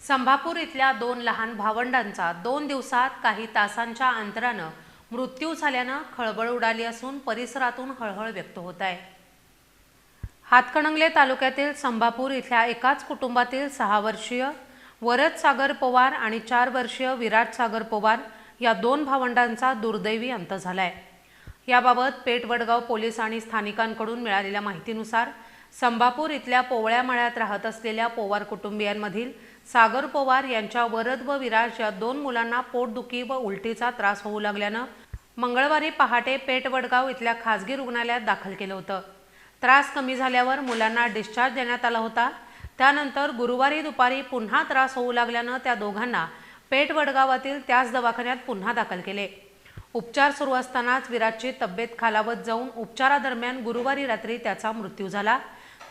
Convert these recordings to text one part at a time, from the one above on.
संभापूर इथल्या दोन लहान भावंडांचा दोन दिवसात काही तासांच्या अंतरानं मृत्यू झाल्यानं खळबळ उडाली असून परिसरातून हळहळ व्यक्त होत आहे. हातकणंगले तालुक्यातील संभापूर इथल्या एकाच कुटुंबातील सहा वर्षीय वरद सागर पवार आणि चार वर्षीय विराट सागर पवार या दोन भावंडांचा दुर्दैवी अंत झाला आहे याबाबत पेठवडगाव पोलीस आणि स्थानिकांकडून मिळालेल्या माहितीनुसार संभापूर इथल्या पोवळ्या मळ्यात राहत असलेल्या पोवार कुटुंबियांमधील सागर पोवार यांच्या वरद व विराज या दोन मुलांना पोटदुखी व उलटीचा त्रास होऊ लागल्यानं मंगळवारी पहाटे पेटवडगाव इथल्या खासगी रुग्णालयात दाखल केलं होतं. त्रास कमी झाल्यावर मुलांना डिस्चार्ज देण्यात आला होता. त्यानंतर गुरुवारी दुपारी पुन्हा त्रास होऊ लागल्यानं त्या दोघांना पेटवडगावातील त्याच दवाखान्यात पुन्हा दाखल केले. उपचार सुरू असतानाच विराटची तब्येत खालावत जाऊन उपचारादरम्यान गुरुवारी रात्री त्याचा मृत्यू झाला.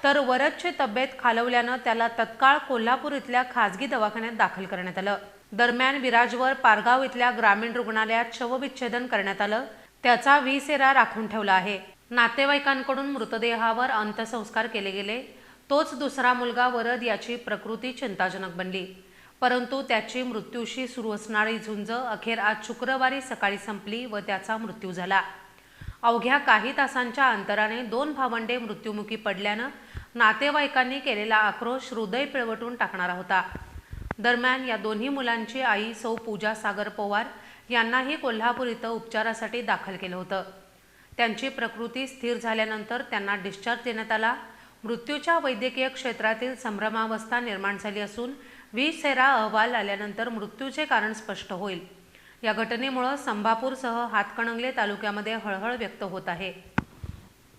तर वरदची तब्येत खालवल्यानं त्याला तत्काळ कोल्हापूर इथल्या खासगी दवाखान्यात दाखल करण्यात आलं. दरम्यान विराजवर पारगाव इथल्या ग्रामीण रुग्णालयात शवविच्छेदन करण्यात आलं. त्याचा विसेरा राखून ठेवला आहे. नातेवाईकांकडून मृतदेहावर अंत्यसंस्कार केले गेले. तोच दुसरा मुलगा वरद याची प्रकृती चिंताजनक बनली. परंतु त्याची मृत्यूशी सुरू असणारी झुंज अखेर आज शुक्रवारी सकाळी संपली व त्याचा मृत्यू झाला. अवघ्या काही तासांच्या अंतराने दोन भावंडे मृत्युमुखी पडल्यानं नातेवाईकांनी केलेला आक्रोश हृदय पिळवटून टाकणारा होता. दरम्यान या दोन्ही मुलांची आई सौ पूजा सागर पवार यांनाही कोल्हापूर इथं उपचारासाठी दाखल केलं होतं. त्यांची प्रकृती स्थिर झाल्यानंतर त्यांना डिस्चार्ज देण्यात आला. मृत्यूच्या वैद्यकीय क्षेत्रातील संभ्रमावस्था निर्माण झाली असून विषसेरा अहवाल आल्यानंतर मृत्यूचे कारण स्पष्ट होईल. या घटनेमुळं संभापूरसह हातकणंगले तालुक्यामध्ये हळहळ व्यक्त होत आहे.